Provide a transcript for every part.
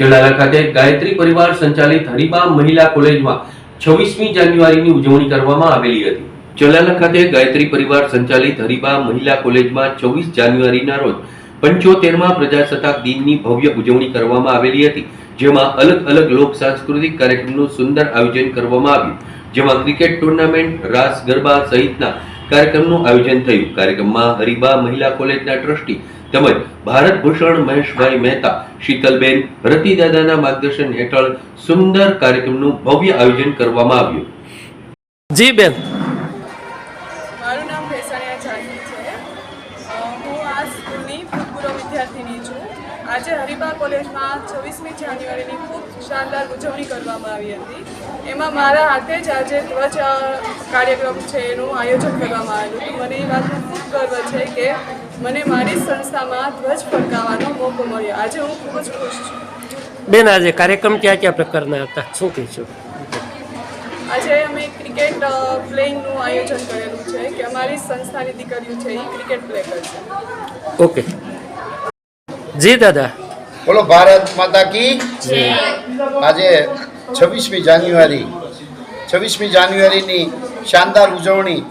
જલાલા ખાતે ગાયત્રી પરિવાર સંચાલિત હરિબા મહિલા કોલેજમાં છવ્વીસમી જાન્યુઆરીની ઉજવણી કરવામાં આવેલી હતી. જલાલા ખાતે ગાયત્રી પરિવાર સંચાલિત હરિબા મહિલા કોલેજમાં છવ્વીસ જાન્યુઆરીના રોજ પંચોતેરમાં પ્રજાસત્તાક દિનની ભવ્ય ઉજવણી કરવામાં આવેલી હતી, જેમાં અલગ અલગ લોક સાંસ્કૃતિક કાર્યક્રમનું સુંદર આયોજન કરવામાં આવ્યું. જેમાં ક્રિકેટ ટુર્નામેન્ટ રાસ ગરબા સહિતના કાર્યક્રમનું આયોજન થયું. કાર્યક્રમમાં હરિબા મહિલા કોલેજના ટ્રસ્ટી તેમજ ભારત ભૂષણ મહેશભાઈ મહેતા શીતલબેન રતિદાદાના માર્ગદર્શન હેઠળ સુંદર કાર્યક્રમનું ભવ્ય આયોજન કરવામાં આવ્યું. જી બેન. મારું નામ ભેસાણીયા જાનવી છે. હું આ સ્કૂલની ભૂતપૂર્વ વિદ્યાર્થીની છું. આજે હરિબા કોલેજમાં છવ્વીસમી જાન્યુઆરીની ખૂબ શાનદાર ઉજવણી કરવામાં આવી હતી. એમાં મારા હાથે જ આજે ધ્વજ કાર્યક્રમ છે એનું આયોજન કરવામાં આવેલું હતું. મને એ વાતનો ખૂબ ગર્વ છે કે મને મારી સંસ્થામાં ધ્વજ ફરકાવવાનો મોકો મળ્યો. આજે હું ખૂબ જ ખુશ છું. બેન આજે કાર્યક્રમ ક્યાં કયા પ્રકારના હતા? શું કહીશું? આજે અમે ક્રિકેટ પ્લેઇંગનું આયોજન કરેલું છે કે અમારી સંસ્થાની દીકરીઓ છે એ ક્રિકેટ પ્લે કરશે. ઓકે. જી દાદા. બોલો ભારત માતા કી આજે છવ્વીસમી જાન્યુઆરી છવ્વીસમી જાન્યુઆરીની શાનદાર ઉજવણી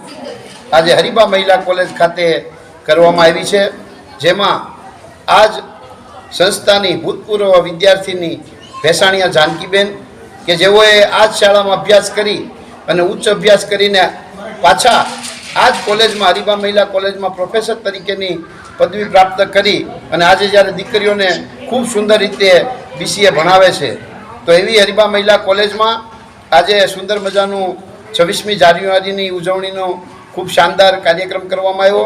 આજે હરિબા મહિલા કોલેજ ખાતે કરવામાં આવી છે જેમાં આજ સંસ્થાની ભૂતપૂર્વ વિદ્યાર્થીની ભેસાણીયા જાનકીબેન કે જેઓએ આ જ શાળામાં અભ્યાસ કરી અને ઉચ્ચ અભ્યાસ કરીને પાછા આ જ કોલેજમાં હરિબા મહિલા કોલેજમાં પ્રોફેસર તરીકેની પદવી પ્રાપ્ત કરી અને આજે જ્યારે દીકરીઓને ખૂબ સુંદર રીતે બીસીએ ભણાવે છે, તો એવી હરિબા મહિલા કોલેજમાં આજે સુંદર મજાનું છવ્વીસમી જાન્યુઆરીની ઉજવણીનો ખૂબ શાનદાર કાર્યક્રમ કરવામાં આવ્યો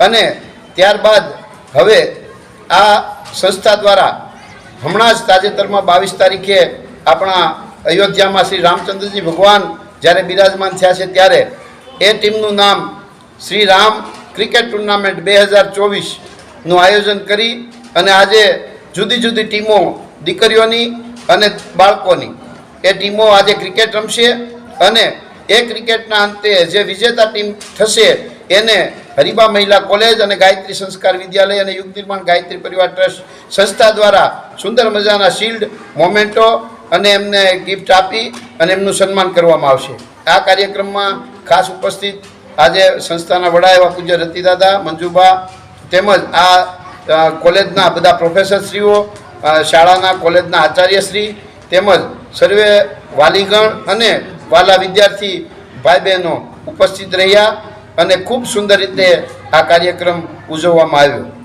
અને ત્યારબાદ હવે આ સંસ્થા દ્વારા હમણાં જ તાજેતરમાં બાવીસ તારીખે આપણા અયોધ્યામાં શ્રી રામચંદ્રજી ભગવાન જ્યારે બિરાજમાન થયા છે ત્યારે એ ટીમનું નામ શ્રી રામ ક્રિકેટ ટુર્નામેન્ટ બે હજાર ચોવીસનું આયોજન કરી અને આજે જુદી જુદી ટીમો દીકરીઓની અને બાળકોની. એ ટીમો આજે ક્રિકેટ રમશે અને એ ક્રિકેટના અંતે જે વિજેતા ટીમ થશે એને હરિબા મહિલા કોલેજ અને ગાયત્રી સંસ્કાર વિદ્યાલય અને યુગ નિર્માણ ગાયત્રી પરિવાર ટ્રસ્ટ સંસ્થા દ્વારા સુંદર મજાના શિલ્ડ, મોમેન્ટો અને એમને ગિફ્ટ આપી અને એમનું સન્માન કરવામાં આવશે. આ કાર્યક્રમમાં ખાસ ઉપસ્થિત આજે સંસ્થાના વડા એવા પૂજ્ય રતિદાદા મંજુબા તેમજ આ કોલેજના બધા પ્રોફેસરશ્રીઓ શાળાના કોલેજના આચાર્યશ્રી તેમજ સર્વે વાલીગણ અને વાલા વિદ્યાર્થી ભાઈ બહેનો ઉપસ્થિત રહ્યા અને ખૂબ સુંદર રીતે આ કાર્યક્રમ ઉજવવામાં આવ્યો.